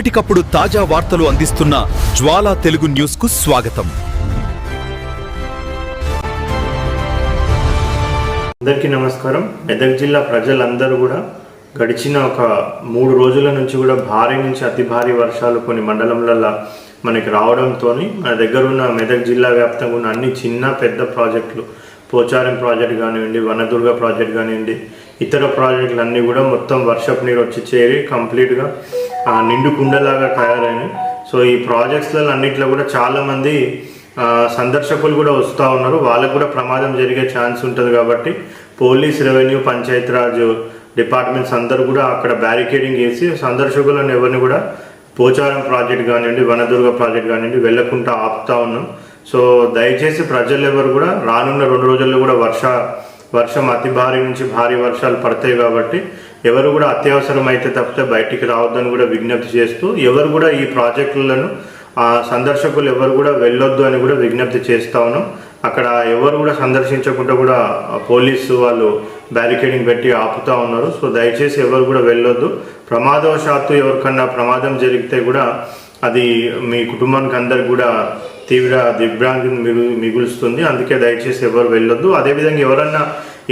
ఎప్పటికప్పుడు తాజా వార్తలు అందిస్తున్న జ్వాలా తెలుగు న్యూస్కు స్వాగతం. అందరికీ నమస్కారం. మెదక్ జిల్లా ప్రజలందరూ కూడా గడిచిన ఒక మూడు రోజుల నుంచి కూడా భారీ నుంచి అతి భారీ వర్షాలు కొన్ని మండలంలలో మనకి రావడంతో మన దగ్గర ఉన్న మెదక్ జిల్లా వ్యాప్తంగా ఉన్న అన్ని చిన్న పెద్ద ప్రాజెక్టులు పోచారం ప్రాజెక్ట్ కానివ్వండి వనదుర్గ ప్రాజెక్ట్ కానివ్వండి ఇతర ప్రాజెక్టులు అన్నీ కూడా మొత్తం వర్షపు నీరు వచ్చి చేరి కంప్లీట్గా నిండు కుండలాగా తయారైనాయి సో ఈ ప్రాజెక్ట్స్లలో అన్నిట్లో కూడా చాలామంది సందర్శకులు కూడా వస్తూ ఉన్నారు. వాళ్ళకు కూడా ప్రమాదం జరిగే ఛాన్స్ ఉంటుంది కాబట్టి పోలీస్ రెవెన్యూ పంచాయతీరాజ్ డిపార్ట్మెంట్స్ అందరూ కూడా అక్కడ బ్యారికేడింగ్ వేసి సందర్శకులను ఎవరిని కూడా పోచారం ప్రాజెక్ట్ కానివ్వండి వనదుర్గ ప్రాజెక్ట్ కానివ్వండి వెళ్ళకుండా ఆపుతా ఉన్నాం. సో దయచేసి ప్రజలు ఎవరు కూడా రానున్న రెండు రోజుల్లో కూడా వర్ష వర్షం అతి భారీ నుంచి భారీ వర్షాలు పడతాయి కాబట్టి ఎవరు కూడా అత్యవసరం అయితే తప్పితే బయటికి రావద్దని కూడా విజ్ఞప్తి చేస్తూ ఎవరు కూడా ఈ ప్రాజెక్టులను ఆ సందర్శకులు ఎవరు కూడా వెళ్ళొద్దు అని కూడా విజ్ఞప్తి చేస్తా ఉన్నాం. అక్కడ ఎవరు కూడా సందర్శించకుండా కూడా పోలీసు వాళ్ళు బ్యారికేడింగ్ పెట్టి ఆపుతా ఉన్నారు. సో దయచేసి ఎవరు కూడా వెళ్ళొద్దు. ప్రమాదవశాత్తు ఎవరికన్నా ప్రమాదం జరిగితే కూడా అది మీ కుటుంబానికి అందరికి కూడా తీవ్ర దిగ్భ్రాంతిని మిగు మిగులుస్తుంది. అందుకే దయచేసి ఎవరు వెళ్ళొద్దు. అదేవిధంగా ఎవరన్నా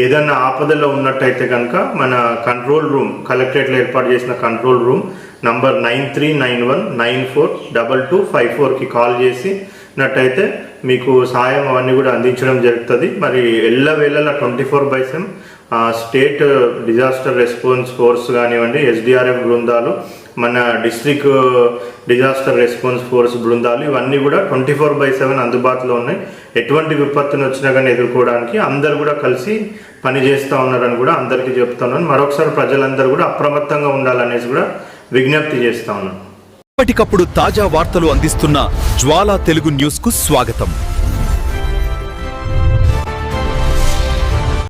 ఏదన్నా ఆపదలో ఉన్నట్టయితే కనుక మన కంట్రోల్ రూమ్ కలెక్టరేట్లో ఏర్పాటు చేసిన control room number nine three nine one nine four double two five ఫోర్కి కాల్ చేసి నట్టయితే మీకు సాయం అవన్నీ కూడా అందించడం జరుగుతుంది. మరి ఎల్లవేళలా twenty four by seven state disaster response force కానివ్వండి ఎస్డిఆర్ఎఫ్ బృందాలు మన డిస్ట్రిక్ట్ డిజాస్టర్ రెస్పాన్స్ ఫోర్స్ బృందాలు ఇవన్నీ కూడా ట్వంటీ ఫోర్ బై సెవెన్ అందుబాటులో ఉన్నాయి. ఎటువంటి విపత్తును వచ్చినా కానీ ఎదుర్కోవడానికి అందరు కూడా కలిసి పని చేస్తూ ఉన్నారని కూడా అందరికీ చెప్తున్నాను మరొకసారి ప్రజలందరూ కూడా అప్రమత్తంగా ఉండాలనేసి కూడా విజ్ఞప్తి చేస్తా ఉన్నాను. ఎప్పటికప్పుడు తాజా వార్తలు అందిస్తున్న జ్వాలా తెలుగు న్యూస్కు స్వాగతం.